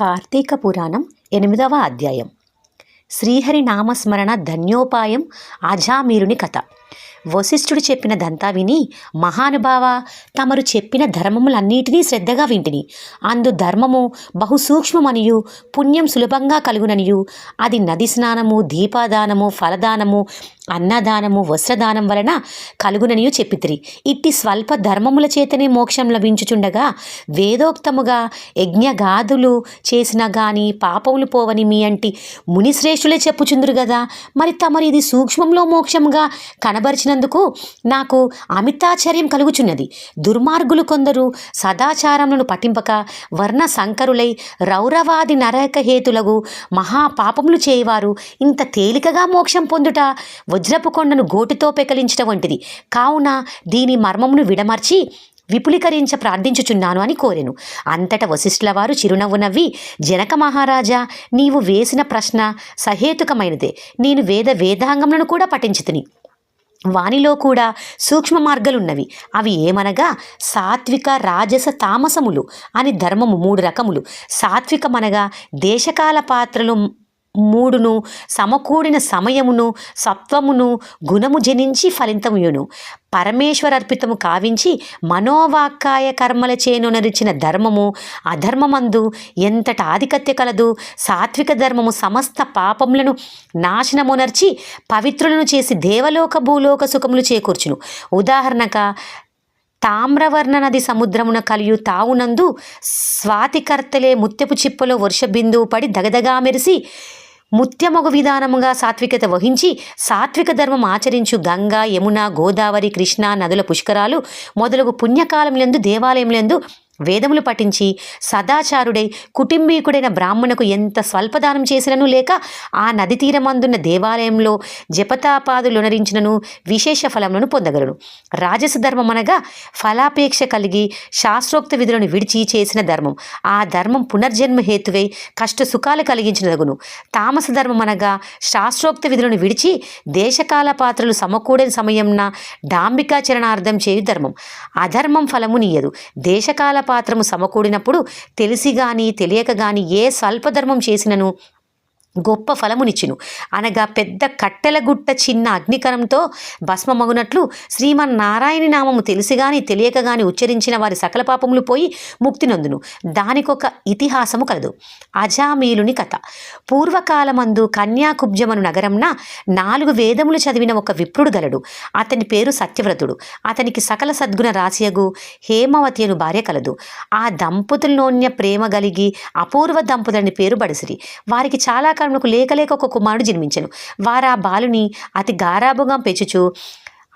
కార్తీక పురాణం ఎనిమిదవ అధ్యాయం. శ్రీహరి నామస్మరణ ధన్యోపాయం అజామీరుని కథ. వశిష్ఠుడు చెప్పినదంతా విని మహానుభావ తమరు చెప్పిన ధర్మములన్నిటినీ శ్రద్ధగా వింటిని. అందు ధర్మము బహుసూక్ష్మమనియు పుణ్యం సులభంగా కలుగుననియు. అది నది స్నానము దీపాదానము ఫలదానము అన్నదానము వస్త్రదానం వలన కలుగుననియు చెప్పితిరి. ఇట్టి స్వల్ప ధర్మముల చేతనే మోక్షం లభించుచుండగా వేదోక్తముగా యజ్ఞగాదులు చేసిన గాని పాపములు పోవని మీ అంటి మునిశ్రేష్ఠులే చెప్పుచుందురు కదా మరి తమరు ఇది సూక్ష్మంలో మోక్షంగా కనబరిచినందుకు నాకు అమితాశ్చర్యం కలుగుచున్నది. దుర్మార్గులు కొందరు సదాచారములను పఠింపక వర్ణ సంకరులై రౌరవాది నరకహేతులకు మహాపాపములు చేయవారు ఇంత తేలికగా మోక్షం పొందుట వజ్రపు కొండను గోటితో పెకలించట వంటిది. కావున దీని మర్మమును విడమర్చి విపులీకరించ ప్రార్థించుచున్నాను అని కోరెను. అంతట వశిష్ఠుల వారు చిరునవ్వు నవ్వి జనక మహారాజా నీవు వేసిన ప్రశ్న సహేతుకమైనదే. నేను వేద వేదాంగములను కూడా పఠించుతుని. వానిలో కూడా సూక్ష్మ మార్గాలున్నవి. అవి ఏమనగా సాత్విక రాజస తామసములు అని ధర్మము మూడు రకములు. సాత్వికమనగా దేశకాల పాత్రలు మూడును సమకూడిన సమయమును సత్వమును గుణము జనించి ఫలితముయును. పరమేశ్వరర్పితము కావించి మనోవాక్కాయ కర్మల చేనునరిచిన ధర్మము అధర్మమందు ఎంతట ఆధిక్యత కలదు సాత్విక ధర్మము సమస్త పాపములను నాశనమునర్చి పవిత్రులను చేసి దేవలోక భూలోక సుఖములు చేకూర్చును. ఉదాహరణగా తామ్రవర్ణ నది సముద్రమున కలియు తావునందు స్వాతికర్తలే ముత్యపు చిప్పలో వర్ష బిందువు పడి దగదగా మెరిసి ముత్యమగు విధానముగా సాత్వికత వహించి సాత్విక ధర్మం ఆచరించు గంగా యమున గోదావరి కృష్ణ నదుల పుష్కరాలు మొదలగు పుణ్యకాలములందు దేవాలయములందు వేదములు పఠించి సదాచారుడై కుటుంబీకుడైన బ్రాహ్మణకు ఎంత స్వల్పదానం చేసినను లేక ఆ నది తీరమందున్న దేవాలయంలో జపతాపాదులునరించినను విశేష ఫలములను పొందగలను. రాజస ధర్మం అనగా ఫలాపేక్ష కలిగి శాస్త్రోక్త విధులను విడిచి చేసిన ధర్మం. ఆ ధర్మం పునర్జన్మ హేతువై కష్ట సుఖాలు కలిగించినదగును. తామస ధర్మం అనగా శాస్త్రోక్త విధులను విడిచి దేశకాల పాత్రలు సమకూడని సమయంన డాంబికాచరణార్థం చేయు ధర్మం. అధర్మం ఫలము నీయదు. దేశకాల పాత్రము సమకూడినప్పుడు తెలిసి గాని తెలియక గాని ఏ స్వల్పధర్మం చేసినను గొప్ప ఫలమునిచ్చును. అనగా పెద్ద కట్టెల గుట్ట చిన్న అగ్నికరంతో భస్మమగునట్లు శ్రీమన్నారాయణ నామము తెలిసి తెలియకగాని ఉచ్చరించిన వారి సకల పాపములు పోయి ముక్తి నొందును. దానికొక ఇతిహాసము కలదు. అజామీలుని కథ. పూర్వకాలమందు కన్యాకుబ్జమను నగరంన నాలుగు వేదములు చదివిన ఒక విప్రుడు గలడు. అతని పేరు సత్యవ్రతుడు. అతనికి సకల సద్గుణ రాశియగు హేమవతి అను భార్య కలదు. ఆ దంపతుల్లోన్య ప్రేమ కలిగి అపూర్వ దంపతులని పేరు బడిసిరి. వారికి చాలా కాలములకు లేకలేక ఒక కుమారుడు జన్మించను. వారు ఆ బాలుని అతి గారాభంగా పెంచుచు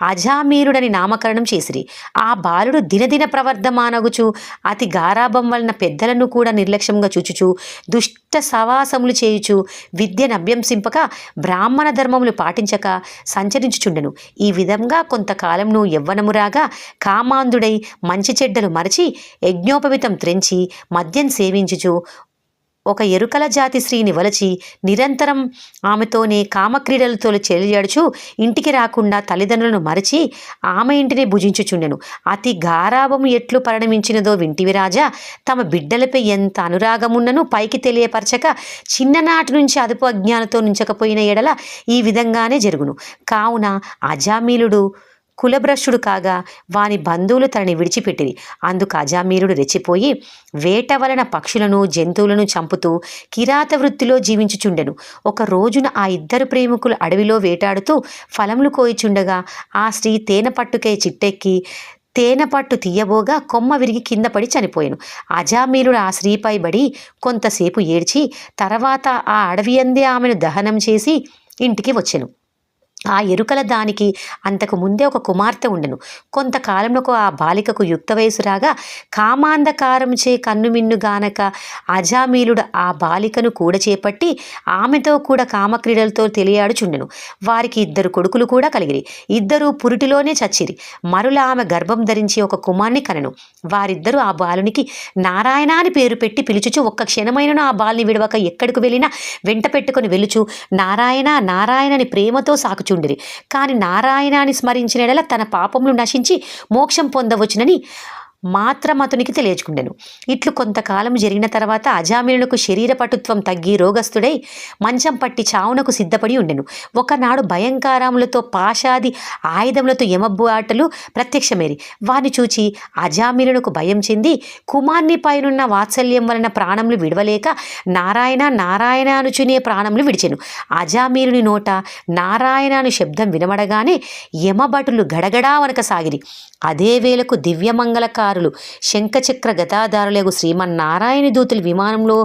అజామీరుడని నామకరణం చేసిరి. ఆ బాలుడు దినదిన ప్రవర్ధమానగుచు అతి గారాభం వలన పెద్దలను కూడా నిర్లక్ష్యంగా చూచుచు దుష్ట సవాసములు చేయుచు విద్యను అభ్యంసింపక బ్రాహ్మణ ధర్మములు పాటించక సంచరించుచుండెను. ఈ విధంగా కొంతకాలంను యవ్వనము రాగా కామాంధుడై మంచి చెడ్డలు మరచి యజ్ఞోపవితం త్రెంచి మద్యం సేవించుచు ఒక ఎరుకల జాతి స్త్రీని వలచి నిరంతరం ఆమెతోనే కామక్రీడలతో చెలియాడుచు ఇంటికి రాకుండా తల్లిదండ్రులను మరచి ఆమె ఇంటిని భుజించుచుండెను. అతి గారాభము ఎట్లు పరిణమించినదో వింటివి రాజా. తమ బిడ్డలపై ఎంత అనురాగమున్నను పైకి తెలియపరచక చిన్ననాటి నుంచి అదుపు అజ్ఞానతో నుంచకపోయిన ఎడల ఈ విధంగానే జరుగును. కావున అజామీలుడు కులభ్రష్టుడు కాగా వాని బంధువులు తనని విడిచిపెట్టిరి. అందుకు అజామీరుడు రెచ్చిపోయి వేట వలన పక్షులను జంతువులను చంపుతూ కిరాత వృత్తిలో జీవించుచుండెను. ఒక రోజున ఆ ఇద్దరు ప్రేమికులు అడవిలో వేటాడుతూ ఫలములు కోయిచుండగా ఆ స్త్రీ తేనె పట్టుకే చిట్టెక్కి తేనె పట్టు తీయబోగా కొమ్మ విరిగి కింద పడి చనిపోయాను. అజామీరుడు ఆ స్త్రీపై బడి కొంతసేపు ఏడ్చి తర్వాత ఆ అడవి అందే ఆమెను దహనం చేసి ఇంటికి వచ్చాను. ఆ ఎరుకల దానికి అంతకు ముందే ఒక కుమార్తె ఉండెను. కొంతకాలంలో ఆ బాలికకు యుక్త వయసు రాగా కామాంధకారం చే కన్నుమిన్ను గానక అజామీలుడు ఆ బాలికను కూడా చేపట్టి ఆమెతో కూడా కామక్రీడలతో తెలియాడుచుండెను. వారికి ఇద్దరు కొడుకులు కూడా కలిగిరి. ఇద్దరు పురిటిలోనే చచ్చిరి. మరుల ఆమె గర్భం ధరించి ఒక కుమార్ని కనెను. వారిద్దరూ ఆ బాలునికి నారాయణ అని పేరు పెట్టి పిలుచుచు ఒక్క క్షణమైనను ఆ బాలుని విడవక ఎక్కడికి వెళ్ళినా వెంట పెట్టుకుని వెలుచు నారాయణ నారాయణ అని ప్రేమతో సాకుచుండిరి కానీ నారాయణాన్ని స్మరించిన ఎడల తన పాపములు నశించి మోక్షం పొందవచ్చునని మాత్రమతునికి తెలియచుకుండెను ఇట్లు కొంతకాలం జరిగిన తర్వాత అజామినులకు శరీర పటుత్వం తగ్గి రోగస్తుడై మంచం పట్టి చావునకు సిద్ధపడి ఉండెను. ఒకనాడు భయంకరములతో పాషాది ఆయుధములతో యమబ్బు ఆటలు ప్రత్యక్షమేరి. వారిని చూచి అజామినులకు భయం చెంది కుమార్ని పైనున్న వాత్సల్యం వలన ప్రాణములు విడవలేక నారాయణ నారాయణ అనుచునే ప్రాణములు విడిచెను. అజామీరుని నోట నారాయణ అను శబ్దం వినబడగానే యమభటులు గడగడా వనక సాగిరి అదే వేళకు దివ్యమంగళకారులు శంఖచక్ర గతాదారులకు శ్రీమన్నారాయణ దూతులు విమానంలో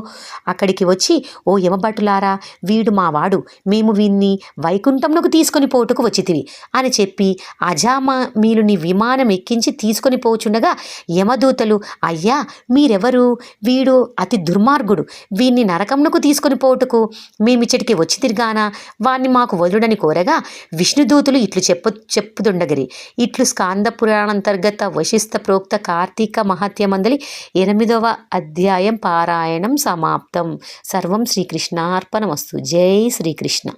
అక్కడికి వచ్చి ఓ యమభటులారా వీడు మావాడు. మేము వీన్ని వైకుంఠంలోకి తీసుకొని పోటుకు వచ్చితివి అని చెప్పి అజామా మీలుని విమానం ఎక్కించి తీసుకొని పోచుండగా యమదూతలు అయ్యా మీరెవరు? వీడు అతి దుర్మార్గుడు. వీన్ని నరకమునకు తీసుకొని పోటుకు మేమిచ్చటికి వచ్చి తిరిగానా వాణ్ణి మాకు వదులుడని కోరగా విష్ణుదూతులు ఇట్లు చెప్పు చెప్పుదుండగిరి. ఇట్లు స్కాంద పురాణంతర్గత వశిష్ట ప్రోక్త కార్తీక మహత్య మందలి ఎనిమిదవ అధ్యాయం పారాయణం సమాప్తం. సర్వం శ్రీకృష్ణార్పణమస్తు. జై శ్రీకృష్ణ.